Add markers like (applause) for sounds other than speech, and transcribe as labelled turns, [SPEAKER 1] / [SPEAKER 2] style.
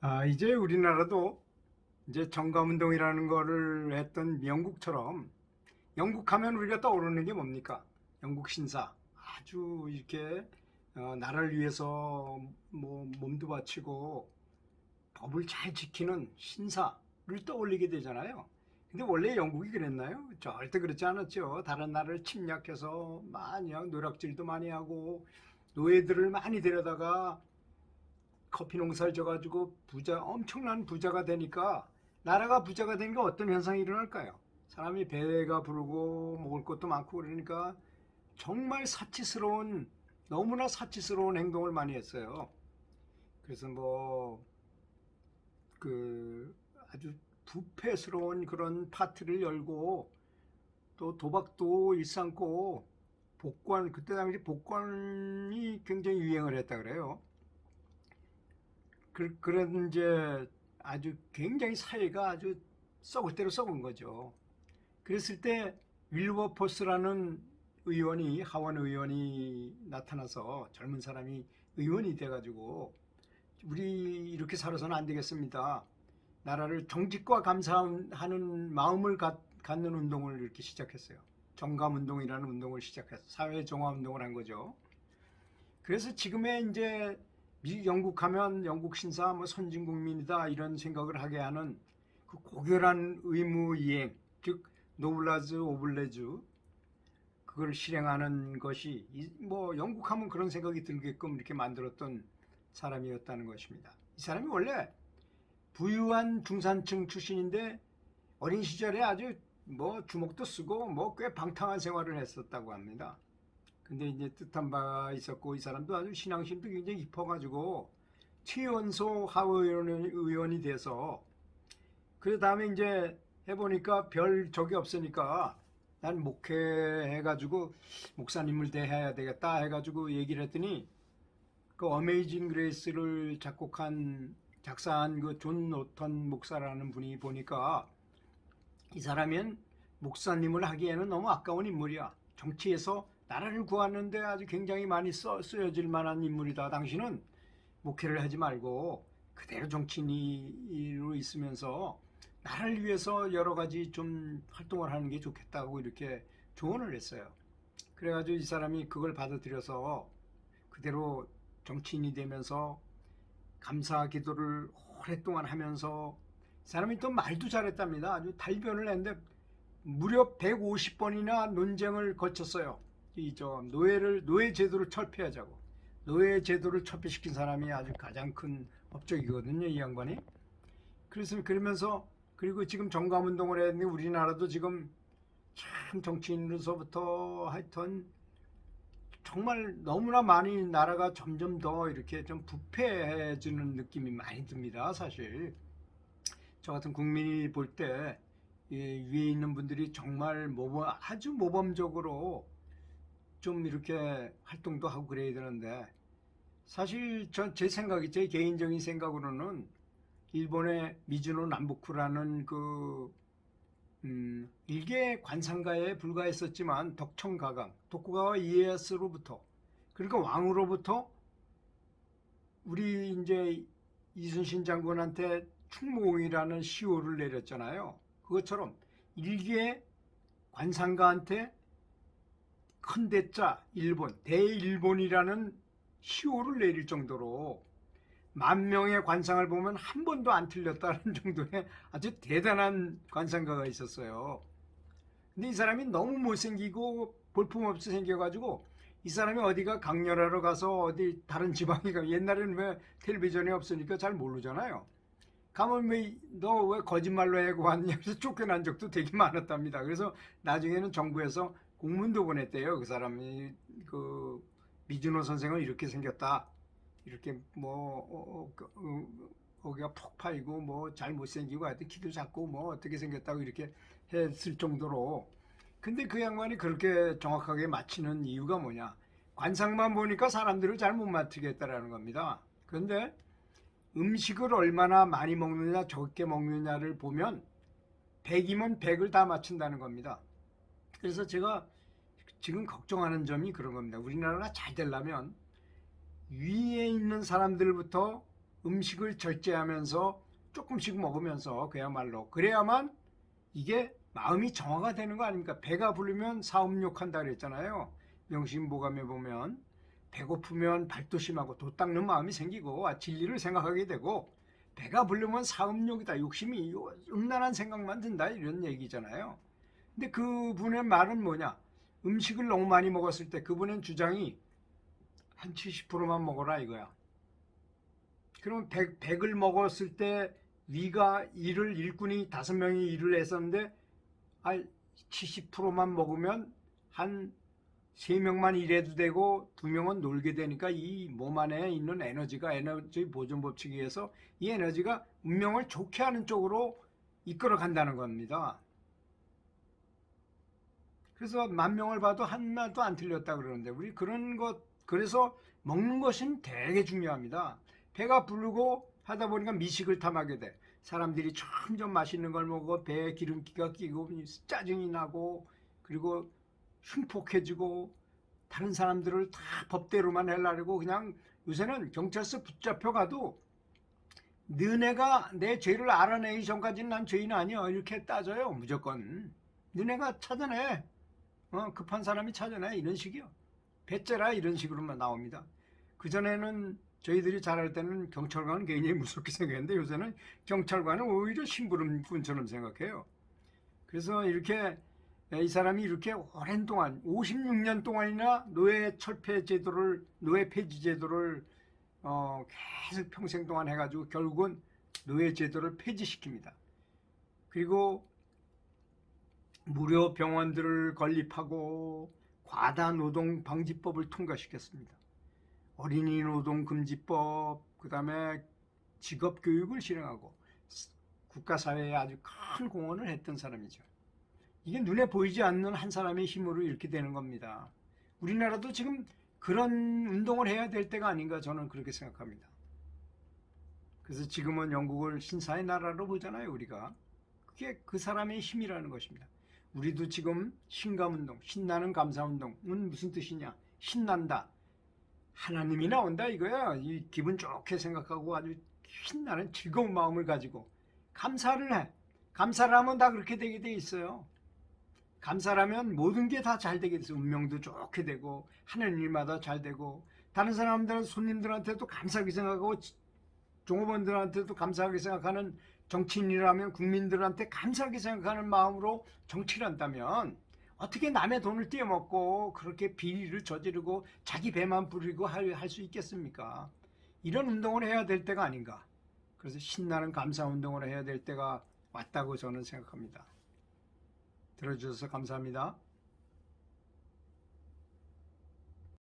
[SPEAKER 1] 아, 이제 우리나라도 이제 정감운동이라는 거를 했던 영국처럼 영국 하면 우리가 떠오르는 게 뭡니까? 영국 신사. 아주 이렇게 어, 나라를 위해서 뭐 몸도 바치고 법을 잘 지키는 신사를 떠올리게 되잖아요. 근데 원래 영국이 그랬나요? 절대 그렇지 않았죠. 다른 나라를 침략해서 많이 노략질도 많이 하고 노예들을 많이 데려다가 커피 농사를 져가지고 부자 엄청난 부자가 되니까 나라가 부자가 되니까 어떤 현상이 일어날까요? 사람이 배가 부르고 먹을 것도 많고 그러니까 정말 사치스러운 너무나 사치스러운 행동을 많이 했어요. 그래서 뭐 그 아주 부패스러운 그런 파티를 열고 또 도박도 일삼고 복권 그때 당시 복권이 굉장히 유행을 했다 그래요. 그, 그런 이제 아주 굉장히 사회가 아주 썩을 대로 썩은 거죠. 그랬을 때 윌버포스라는 의원이 하원 의원이 나타나서 젊은 사람이 의원이 돼가지고 우리 이렇게 살아서는 안 되겠습니다. 나라를 정직과 감사하는 마음을 갖, 갖는 운동을 이렇게 시작했어요. 정감 운동이라는 운동을 시작해서 사회정화운동을 한 거죠. 그래서 지금의 이제 미 영국 하면 영국 신사 뭐 선진국민이다 이런 생각을 하게 하는 그 고결한 의무 이행 즉 노블라즈 오블레즈 그걸 실행하는 것이 이- 뭐 영국 하면 그런 생각이 들게끔 이렇게 만들었던 사람이었다는 것입니다. 이 사람이 원래 부유한 중산층 출신인데 어린 시절에 아주 뭐 주먹도 쓰고 뭐 꽤 방탕한 생활을 했었다고 합니다. 근데 이제 뜻한 바가 있었고 이 사람도 아주 신앙심도 굉장히 깊어가지고 최연소 하의원이 의원이 돼서 그 다음에 이제 해보니까 별 적이 없으니까 난 목회해가지고 목사님을 대해야 되겠다 해가지고 얘기를 했더니 그 어메이징 그레이스를 작곡한 작사한 그 존 노턴 목사라는 분이 보니까 이 사람은 목사님을 하기에는 너무 아까운 인물이야. 정치에서 나라를 구하는데 아주 굉장히 많이 써, 쓰여질 만한 인물이다. 당신은 목회를 하지 말고 그대로 정치인으로 있으면서 나라를 위해서 여러 가지 좀 활동을 하는 게 좋겠다고 이렇게 조언을 했어요. 그래가지고 이 사람이 그걸 받아들여서 그대로 정치인이 되면서 감사 기도를 오랫동안 하면서 이 사람이 또 말도 잘했답니다. 아주 달변을 했는데 무려 150번이나 논쟁을 거쳤어요. 이저 노예를 노예 제도를 철폐하자고. 노예 제도를 철폐시킨 사람이 아주 가장 큰 업적이거든요, 이 양반이. 그래서 그러면서 그리고 지금 정감운동을 했는데 우리나라도 지금 참 정치인으로서부터 하여튼 정말 너무나 많이 나라가 점점 더 이렇게 좀 부패해지는 느낌이 많이 듭니다, 사실. 저 같은 국민이 볼때 위에 있는 분들이 정말 모범, 아주 모범적으로 좀 이렇게 활동도 하고 그래야 되는데 사실 전 제 생각이 제 개인적인 생각으로는 일본의 미즈노 남부쿠라는 그 음, 일개 관상가에 불과했었지만 덕청가강 도쿠가와 이에야스로부터 그러니까 왕으로부터 우리 이제 이순신 장군한테 충무공이라는 시호를 내렸잖아요. 그것처럼 일개 관상가한테 큰 대자 일본 대일본이라는 시호를 내릴 정도로 만 명의 관상을 보면 한 번도 안 틀렸다는 (laughs) 정도의 아주 대단한 관상가가 있었어요. 근데 이 사람이 너무 못생기고 볼품없이 생겨가지고 이 사람이 어디가 강렬하러 가서 어디 다른 지방에 가 옛날에는 왜 텔레비전이 없으니까 잘 모르잖아요. 가면 왜 너 왜 거짓말로 해고 왔냐 그래서 쫓겨난 적도 되게 많았답니다. 그래서 나중에는 정부에서 공문도 보냈대요. 그 사람이 그 미즈노 선생은 이렇게 생겼다. 이렇게 뭐 어, 어, 그, 어, 거기가 폭 파이고 뭐 잘 못생기고 하여튼 키도 작고 뭐 어떻게 생겼다고 이렇게 했을 정도로 근데 그 양반이 그렇게 정확하게 맞히는 이유가 뭐냐 관상만 보니까 사람들을 잘 못 맞추겠다라는 겁니다 그런데 음식을 얼마나 많이 먹느냐 적게 먹느냐를 보면 100이면 100을 다 맞춘다는 겁니다 그래서 제가 지금 걱정하는 점이 그런 겁니다 우리나라가 잘 되려면 위에 있는 사람들부터 음식을 절제하면서 조금씩 먹으면서 그야말로 그래야만 이게 마음이 정화가 되는 거 아닙니까? 배가 부르면 사음욕한다 그랬잖아요. 명심보감에 보면 배고프면 발도심하고 도 닦는 마음이 생기고 아, 진리를 생각하게 되고 배가 부르면 사음욕이다 욕심이 요- 음란한 생각만 든다 이런 얘기잖아요. 근데 그분의 말은 뭐냐? 음식을 너무 많이 먹었을 때 그분의 주장이 한 70%만 먹어라 이거야. 그럼 100, 100을 먹었을 때 위가 일을 일꾼이 다섯 명이 일을 했었는데 아 70%만 먹으면 한 세 명만 일해도 되고 두 명은 놀게 되니까 이 몸 안에 있는 에너지가 에너지 보존 법칙에 의해서 이 에너지가 운명을 좋게 하는 쪽으로 이끌어 간다는 겁니다. 그래서 만 명을 봐도 하나도 안 틀렸다 그러는데 우리 그런 것 그래서 먹는 것은 되게 중요합니다. 배가 부르고 하다 보니까 미식을 탐하게 돼. 사람들이 점점 맛있는 걸 먹어 배에 기름기가 끼고 짜증이 나고 그리고 흉폭해지고 다른 사람들을 다 법대로만 하려고 그냥 요새는 경찰서 붙잡혀 가도 너네가 내 죄를 알아내기 전까지는 난 죄인 아니야 이렇게 따져요 무조건 너네가 찾아내 어, 급한 사람이 찾아내 이런 식이요. 배째라 이런 식으로만 나옵니다. 그전에는 저희들이 잘할 때는 경찰관은 굉장히 무섭게 생각했는데 요새는 경찰관은 오히려 심부름꾼처럼 생각해요. 그래서 이렇게 이 사람이 이렇게 오랜 동안 56년 동안이나 노예 철폐 제도를 노예 폐지 제도를 어, 계속 평생 동안 해가지고 결국은 노예 제도를 폐지시킵니다. 그리고 무료 병원들을 건립하고 과다 노동 방지법을 통과시켰습니다. 어린이 노동 금지법, 그 다음에 직업 교육을 실행하고 국가 사회에 아주 큰 공헌을 했던 사람이죠. 이게 눈에 보이지 않는 한 사람의 힘으로 이렇게 되는 겁니다. 우리나라도 지금 그런 운동을 해야 될 때가 아닌가 저는 그렇게 생각합니다. 그래서 지금은 영국을 신사의 나라로 보잖아요, 우리가. 그게 그 사람의 힘이라는 것입니다. 우리도 지금 신감운동, 신나는 감사운동은 무슨 뜻이냐? 신난다. 하나님이 나온다 이거야. 이 기분 좋게 생각하고 아주 신나는 즐거운 마음을 가지고 감사를 해. 감사를 하면 다 그렇게 되게 돼 있어요. 감사라면 모든 게 다 잘 되게 돼서 운명도 좋게 되고 하는 일마다 잘 되고 다른 사람들은 손님들한테도 감사하게 생각하고 지- 종업원들한테도 감사하게 생각하는 정치인이라면 국민들한테 감사하게 생각하는 마음으로 정치를 한다면 어떻게 남의 돈을 떼어먹고 그렇게 비리를 저지르고 자기 배만 부리고 할 수 있겠습니까? 이런 운동을 해야 될 때가 아닌가. 그래서 신나는 감사 운동을 해야 될 때가 왔다고 저는 생각합니다. 들어주셔서 감사합니다.